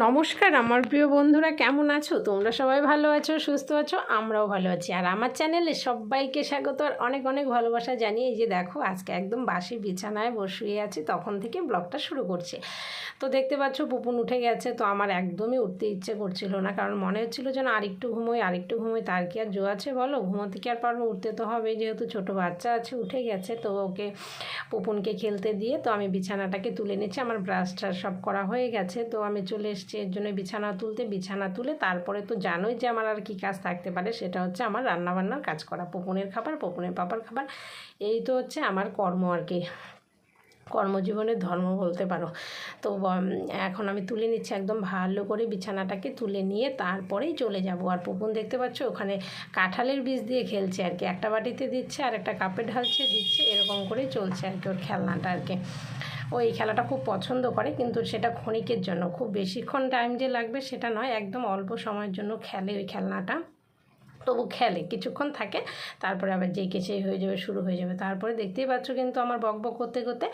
নমস্কার আমার প্রিয় বন্ধুরা, কেমন আছো? তোমরা সবাই ভালো আছো, সুস্থ আছো? আমরাও ভালো আছি। আর আমার চ্যানেলে সবাইকে স্বাগত আর অনেক অনেক ভালোবাসা জানিয়ে যে দেখো, আজকে একদম বাসি বিছানায় বসিয়ে আছি, তখন থেকে ব্লগটা শুরু করছে। তো দেখতে পাচ্ছ পুপুন উঠে গেছে, তো আমার একদমই উঠতে ইচ্ছে করছিল না, কারণ মনে হচ্ছিল যেন আরেকটু ঘুমোই আরেকটু ঘুমোই, তার কি আর জো আছে বলো? ঘুমোতে কি আর পারব? উঠতে তো হবে যেহেতু ছোট বাচ্চা আছে, উঠে গেছে, তো ওকে পুপুনকে খেলতে দিয়ে তো আমি বিছানাটাকে তুলে নিচ্ছি, আমার ব্রাশ ট্রাশ সব করা হয়ে গেছে, তো আমি চলে এসেছি এর জন্য বিছানা তুলতে, বিছানা তুলে তারপরে তো জানোই যে আমার আর কি কাজ থাকতে পারে, সেটা হচ্ছে আমার রান্নাবান্নার কাজ করা, পুপুনের খাবার, পুপুনের পাপার খাবার, এই তো হচ্ছে আমার কর্ম আর কি। কর্মজীবনের ধর্ম বলতে পারো। তো এখন আমি তুলে নিচ্ছি একদম ভালো করে বিছানাটাকে তুলে নিয়ে তারপরেই চলে যাব। আর পুকুন দেখতে পাচ্ছ, ওখানে কাঁঠালের বীজ দিয়ে খেলছে আর কি। একটা বাটিতে দিচ্ছে আর একটা কাপে ঢালছে, দিচ্ছে, এরকম করেই চলছে আর কি ওর খেলনাটা আর কি। ও এই খেলাটা খুব পছন্দ করে, কিন্তু সেটা ক্ষণিকের জন্য। খুব বেশিক্ষণ টাইম যে লাগবে সেটা নয়, একদম অল্প সময়ের জন্য খেলে ওই খেলনাটা। তবু খেলে, কিছুক্ষণ থাকে, তারপরে আবার যেই সেই হয়ে যাবে, শুরু হয়ে যাবে। তারপরে দেখতেই পাচ্ছ কিন্তু আমার বক বক করতে করতে,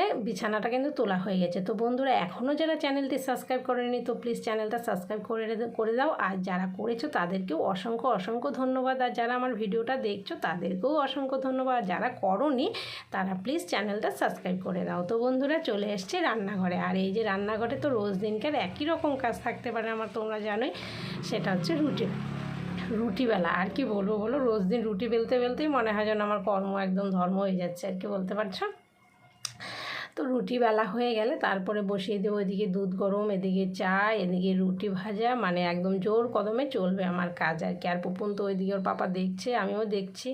এ বিছানাটা কিন্তু তোলা হয়ে গেছে। তো বন্ধুরা এখনও যারা চ্যানেলটি সাবস্ক্রাইব করেনি, তো প্লিজ চ্যানেলটা সাবস্ক্রাইব করে করে দাও। আর যারা করেছ, তাদেরকেও অসংখ্য অসংখ্য ধন্যবাদ। আর যারা আমার ভিডিওটা দেখছ, তাদেরকেও অসংখ্য ধন্যবাদ। যারা করনি, তারা প্লিজ চ্যানেলটা সাবস্ক্রাইব করে দাও। তো বন্ধুরা, চলে এসছে রান্নাঘরে। আর এই যে রান্নাঘরে তো রোজ দিনকার একই রকম কাজ থাকতে পারে আমার, তোমরা জানোই, সেটা হচ্ছে রুটি বেলা আর কি বলব বলো? রোজ দিন রুটি বেলতে বেলতেই মনে হয় যেন আমার কর্ম একদম ধর্ম হয়ে যাচ্ছে, আর কি বলতে পারছ? তো রুটি বেলা হয়ে গেলে তারপরে বসিয়ে দেবো এদিকে দুধ গরম, এদিকে চা, এদিকে রুটি ভাজা। মানে একদম জোর কদমে চলবে আমার কাজ আর কি। আর পুপুন তো ওইদিকে ওর পাপা দেখছে, আমিও দেখছি।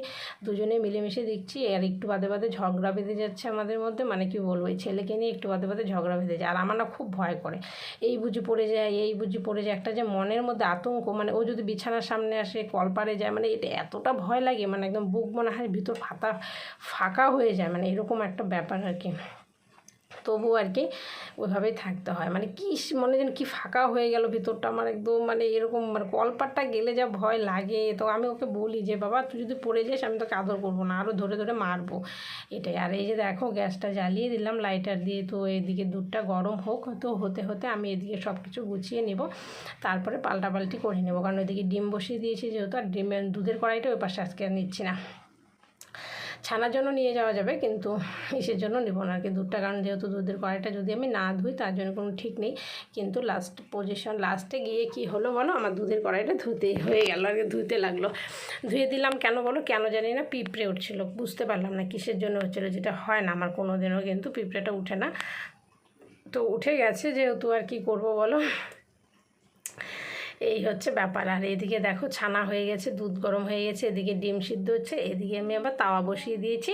দুজনে মিলেমিশে দেখছি। আর একটু বাদে বাদে ঝগড়া বেঁধে যাচ্ছে আমাদের মধ্যে। মানে কি বলব, এই ছেলেকে নিয়ে একটু বাদে বাদে ঝগড়া বেঁধে যায়। আর আমার না খুব ভয় করে। এই বুঝি পড়ে যায়, এই বুঝি পড়ে যায়। একটা যে মনের মধ্যে আতঙ্ক মানে ও যদি বিছানার সামনে আসে, কলপারে যায় মানে এটা এতটা ভয় লাগে। মানে একদম বুক মনে হয় ভিতর ফাতা, ফাঁকা হয়ে যায়। মানে এরকম একটা ব্যাপার আর কি। তবু আর কি ওইভাবেই থাকতে হয়। মানে কি মনে যেন কি ফাঁকা হয়ে গেল ভিতরটা আমার একদম মানে এরকম মানে কলপাটটা গেলে যা ভয় লাগে। তো আমি ওকে বলি যে, বাবা, তুই যদি পড়ে যাস, আমি তোকে আদর করব না আরও ধরে ধরে মারবো। এটাই। আর এই যে দেখো, গ্যাসটা জ্বালিয়ে দিলাম, লাইটার দিয়ে। তো এদিকে দুধটা গরম হোক, তো হতে হতে আমি এদিকে সব কিছু গুছিয়ে নেব। তারপরে পাল্টাপাল্টি করে নেব। কারণ ওইদিকে ডিম বসিয়ে দিয়েছি, যেহেতু আর ডিমের, দুধের কড়াইটা ওই পাশে আজকে নিচ্ছি না। ছানার জন্য নিয়ে যাওয়া যাবে, কিন্তু ইসের জন্য নেব না। আর কি দুধটা, কারণ যেহেতু দুধের কড়াইটা যদি আমি না ধুই, তার জন্য কোনো ঠিক নেই। কিন্তু লাস্ট পজিশন লাস্টে গিয়ে কি হলো বলো? আমার দুধের কড়াইটা ধুতেই হয়ে গেল, আর কি ধুতে লাগল। ধুয়ে দিলাম কেন বলো? কেন জানি না, পিঁপড়ে উঠছিল। বুঝতে পারলাম না কিসের জন্য হচ্ছিল যেটা হয় না আমার কোনো দিনও কিন্তু পিঁপড়েটা উঠে না। তো উঠে গেছে যেহেতু, আর কি করব বলো? এই হচ্ছে ব্যাপার। আর এদিকে দেখো ছানা হয়ে গেছে, দুধ গরম হয়ে গেছে, এদিকে ডিম সিদ্ধ হচ্ছে, এদিকে আমি আবার তাওয়া বসিয়ে দিয়েছি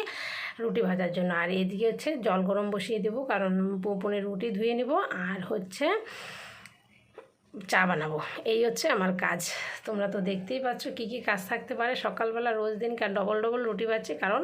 রুটি ভাজার জন্য। আর এদিকে হচ্ছে জল গরম বসিয়ে দেবো, কারণ পোপনে রুটি ধুয়ে নেব। আর হচ্ছে চা বানাবো। এই হচ্ছে আমার কাজ। তোমরা তো দেখতেই পাচ্ছ কী কী কাজ থাকতে পারে। সকালবেলা রোজ দিন ডবল ডবল রুটি বাচ্ছি কারণ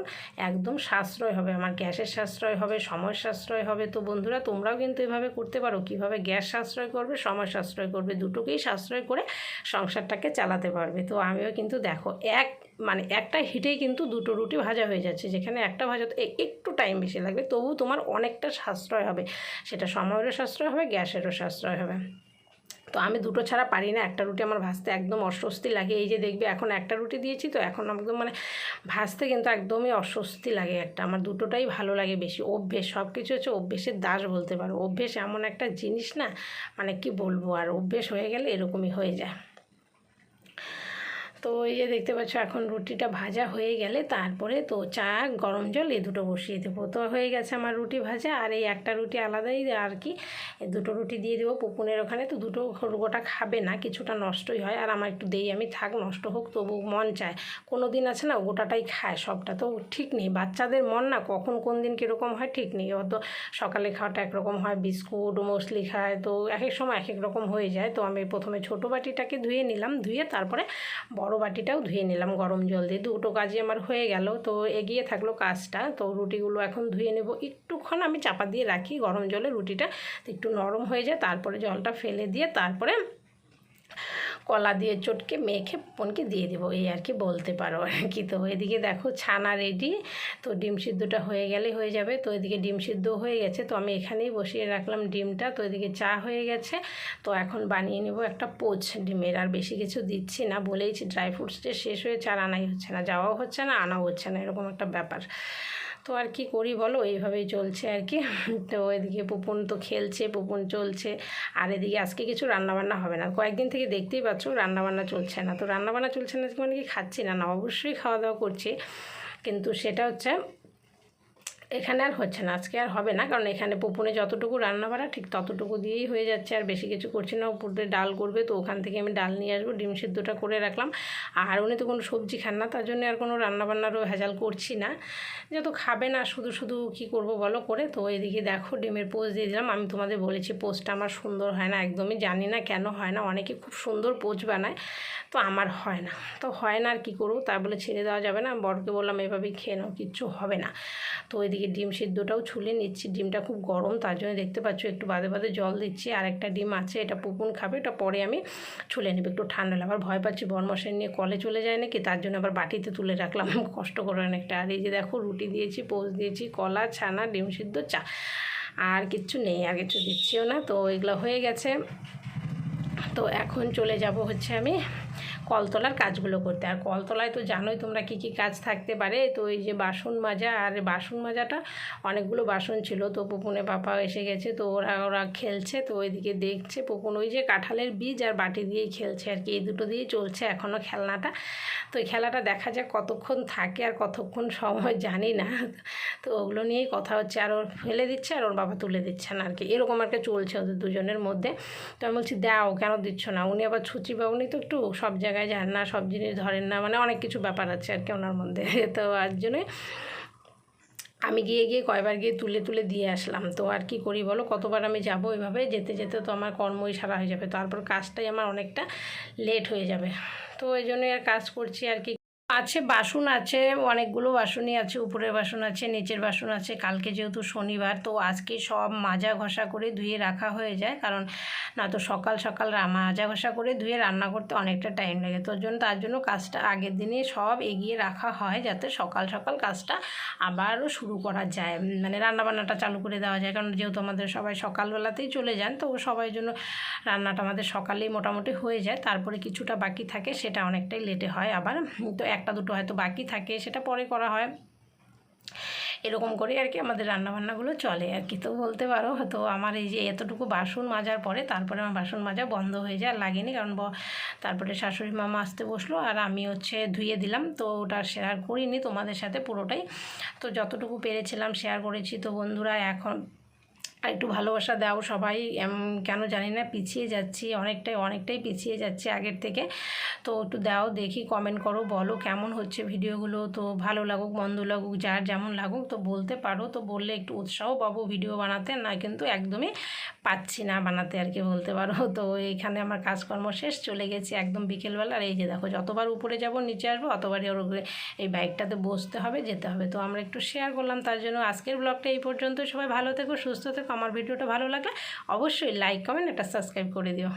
একদম সাশ্রয় হবে। আমার গ্যাসের সাশ্রয় হবে, সময় সাশ্রয় হবে। তো বন্ধুরা, তোমরাও কিন্তু এভাবে করতে পারো। কীভাবে গ্যাস সাশ্রয় করবে, সময় সাশ্রয় করবে, দুটোকেই সাশ্রয় করে সংসারটাকে চালাতে পারবে। তো আমিও কিন্তু দেখো, এক মানে একটা হিটেই কিন্তু দুটো রুটি ভাজা হয়ে যাচ্ছে। যেখানে একটা ভাজা একটু টাইম বেশি লাগবে, তবু তোমার অনেকটা সাশ্রয় হবে। সেটা সময়েরও সাশ্রয় হবে, গ্যাসেরও সাশ্রয় হবে। তো আমি দুটো ছাড়া পারি না। একটা রুটি আমার ভাজতে একদম অস্বস্তি লাগে। এই যে দেখবে এখন একটা রুটি দিয়েছি তো এখন একদম মানে ভাজতে কিন্তু একদমই অস্বস্তি লাগে একটা। আমার দুটোটাই ভালো লাগে বেশি। অভ্যেস সব কিছু হচ্ছে অভ্যেসের দাস বলতে পারো। অভ্যেস এমন একটা জিনিস না মানে কি বলব আর অভ্যেস হয়ে গেলে এরকমই হয়ে যায়। তো এই যে দেখতে পাচ্ছ, এখন রুটিটা ভাজা হয়ে গেলে তারপরে তো চা, গরম জল এই দুটো বসিয়ে দেবো। তো হয়ে গেছে আমার রুটি ভাজা, আর এই একটা রুটি আলাদাই আর কি দুটো রুটি দিয়ে দেবো। পুপুনের ওখানে তো দুটো গোটা খাবে না, কিছুটা নষ্টই হয়। আর আমার একটু দেই, আমি থাক, নষ্ট হোক তবু মন চায়। কোনো দিন আছে না, গোটাটাই খায়, সবটা তো ঠিক নেই। বাচ্চাদের মন না, কখন কোন দিন কীরকম হয় ঠিক নেই। হয়তো সকালে খাওয়াটা একরকম হয়, বিস্কুট মশলি খায়, তো এক এক সময় এক এক রকম হয়ে যায়। তো আমি প্রথমে ছোটো বাটিটাকে ধুয়ে নিলাম, ধুয়ে তারপরে বড় বাটিটাও ধুয়ে নিলাম, গরম জল দিয়ে। দুটো কাজই আমার হয়ে গেল, তো এগিয়ে থাকল কাজটা। তো রুটিগুলো এখন ধুয়ে নেব। একটুক্ষণ আমি চাপা দিয়ে রাখি গরম জলে রুটিটা। একটু নরম হয়ে যায়, তারপরে জলটা ফেলে দিয়ে তারপরে কলা দিয়ে চটকে মেখে পুপনকে দিয়ে দেবো। এই আর কি বলতে পারো আর কি। তো এদিকে দেখো ছানা রেডি তো ডিম সিদ্ধটা হয়ে গেলে হয়ে যাবে। তো এদিকে ডিম সিদ্ধ হয়ে গেছে, তো আমি এখানেই বসিয়ে রাখলাম ডিমটা। তো এদিকে চা হয়ে গেছে, তো এখন বানিয়ে নেব একটা পোচ ডিমের। আর বেশি কিছু দিচ্ছি না, বলেইছি ড্রাই ফ্রুটসটা শেষ হয়েছে আর আনাই হচ্ছে না, যাওয়াও হচ্ছে না, আনাও হচ্ছে না, এরকম একটা ব্যাপার। তো আর কি করি বলো? এইভাবেই চলছে আর কি। তো এদিকে পুপন তো খেলছে পুপন চলছে। আর এদিকে আজকে কিছু রান্নাবান্না হবে না। কয়েকদিন থেকে দেখতেই পাচ্ছ রান্নাবান্না চলছে না। তো রান্নাবান্না চলছে না মানে কি খাচ্ছি না না, অবশ্যই খাওয়া দাওয়া করছি। কিন্তু সেটা হচ্ছে এখানে আর হচ্ছে না, আজকে আর হবে না, কারণ এখানে পুপুনে যতটুকু রান্না বাড়া ঠিক ততটুকু দিয়েই হয়ে যাচ্ছে, আর বেশি কিছু করছি না, উপরে ডাল করবে, তো ওখান থেকে আমি ডাল নিয়ে আসব, ডিম সিদ্ধটা করে রাখলাম, আর উনি তো কোনো সবজি খান না, তার জন্য আর কোনো রান্নাবান্নারও ভেজাল করছি না যেহেতু খাবে না, শুধু শুধু কি করব বলো করে, তো এদিকে দেখো ডিমের পোজ দিয়ে দিলাম, আমি তোমাদের বলেছি পোস্টটা আমার সুন্দর হয় না, একদমই জানি না কেন হয় না, অনেকে খুব সুন্দর পোজ বানায়, তো আমার হয় না, তো হয় না আর কী করব তাই বলে ছেড়ে দেওয়া যাবে না, বরকে বললাম এভাবেই খেয়ে নাও, কিচ্ছু হবে না, তো ওইদিকে ডিম সিদ্ধটাও ছুলে নিচ্ছি। ডিমটা খুব গরম, তার জন্য দেখতে পাচ্ছ একটু বাদে বাদে জল দিচ্ছি। আর একটা ডিম আছে, এটা পুপুন খাবে এটা পরে আমি ছুলে নেব। একটু ঠান্ডা আবার ভয় পাচ্ছি বরমশাই নিয়ে কলে চলে যায় নাকি, তার জন্য আবার বাটিতে তুলে রাখলাম। কষ্ট করে অনেকটা। আর এই যে দেখো, রুটি দিয়েছি পোজ দিয়েছি, কলা, ছানা, ডিম সিদ্ধ, চা। আর কিচ্ছু নেই, আর কিছু দিচ্ছিও না। তো এগুলো হয়ে গেছে। তো এখন চলে যাব হচ্ছে আমি কলতলার কাজগুলো করতে। আর কলতলায় তো জানোই তোমরা কি কি কাজ থাকতে পারে। তো এই যে বাসন মাজা, আর বাসন মাজাটা অনেকগুলো বাসন ছিল। তো পুপুনে পাপা এসে গেছে, তো ওরা ওরা খেলছে, তো ওইদিকে দেখছে পুপুন। ওই যে কাঁঠালের বীজ আর বাটি দিয়েই খেলছে আর কি। এই দুটো দিয়েই চলছে এখনও খেলনাটা। তো এই খেলাটা দেখা যাক কতক্ষণ থাকে আর কতক্ষণ সময় জানি না। তো ওগুলো নিয়েই কথা হচ্ছে। আর ওর ফেলে দিচ্ছে আর ওর বাবা তুলে দিচ্ছে না আর কি। এরকম আর কি চলছে ওদের দুজনের মধ্যে। তো আমি বলছি, দাও, কেন দিচ্ছ না? উনি আবার ছুচি বা উনি তো একটু সব জায়গায় যান না, সব জিনিস ধরেন না মানে অনেক কিছু ব্যাপার আছে আর কি ওনার মধ্যে। তো আর জন্যে আমি গিয়ে গিয়ে কয়বার গিয়ে তুলে তুলে দিয়ে আসলাম। তো আর কি করি বলো? কতবার আমি যাব এভাবে? যেতে যেতে তো আমার কর্মই সারা হয়ে যাবে। তারপর কাজটাই আমার অনেকটা লেট হয়ে যাবে। তো ওই জন্যই আর কাজ করছি আর কি। আছে, বাসন আছে, অনেকগুলো বাসনই আছে, উপরের বাসন আছে, নিচের বাসন আছে। কালকে যেহেতু শনিবার, তো আজকে সব মাজা ঘষা করে ধুয়ে রাখা হয়ে যায়। কারণ না তো সকাল সকাল মাজা ঘষা করে ধুয়ে রান্না করতে অনেকটা টাইম লাগে। তোর জন্য তার জন্য কাজটা আগের দিনে সব এগিয়ে রাখা হয় যাতে সকাল সকাল কাজটা আবারও শুরু করা যায়। মানে রান্নাবান্নাটা চালু করে দেওয়া যায়। কারণ যেহেতু আমাদের সবাই সকালবেলাতেই চলে যান, তো সবাই জন্য রান্নাটা আমাদের সকালেই মোটামুটি হয়ে যায়। তারপরে কিছুটা বাকি থাকে, সেটা অনেকটাই লেটে হয় আবার। তো একটা দুটো হয়তো বাকি থাকে, সেটা পরে করা হয়। এরকম করে আর কি আমাদের রান্নাবান্নাগুলো চলে আর কি। তো বলতে পারো, তো আমার এই যে এতটুকু বাসন মাজার পরে তারপরে আমার বাসন মাজা বন্ধ হয়ে যায় আর লাগেনি কারণ তারপরে শাশুড়ি মামা আসতে বসল আর আমি হচ্ছে ধুয়ে দিলাম। তো ওটা শেয়ার করিনি, তোমাদের সাথে পুরোটাই। তো যতটুকু পেরেছিলাম শেয়ার করেছি। তো বন্ধুরা, এখন একটু ভালোবাসা দাও সবাই কেন জানি না, পিছিয়ে যাচ্ছি, অনেকটাই অনেকটাই পিছিয়ে যাচ্ছে আগের থেকে। তো একটু দাও, দেখি কমেন্ট করো, বলো কেমন হচ্ছে ভিডিওগুলো। তো ভালো লাগুক, মন্দ লাগুক, যার যেমন লাগুক, তো বলতে পারো। তো বললে একটু উৎসাহ পাবো ভিডিও বানাতে, না কিন্তু একদমই পাচ্ছি না বানাতে আর কি, বলতে পারো। তো এখানে আমার কাজকর্ম শেষ, চলে গেছি একদম বিকেলবেলা। আর এই যে দেখো, যতবার উপরে যাব, নিচে আসব, অতবারই ওর এই বাইকটাতে বসতে হবে, যেতে হবে। তো আমরা একটু শেয়ার করলাম, তার জন্য আজকের ব্লগটা এই পর্যন্ত সবাই ভালো থেকো, সুস্থ থেকো। আমার ভিডিওটা ভালো লাগলে অবশ্যই লাইক কমেন্ট একটা সাবস্ক্রাইব করে দিও।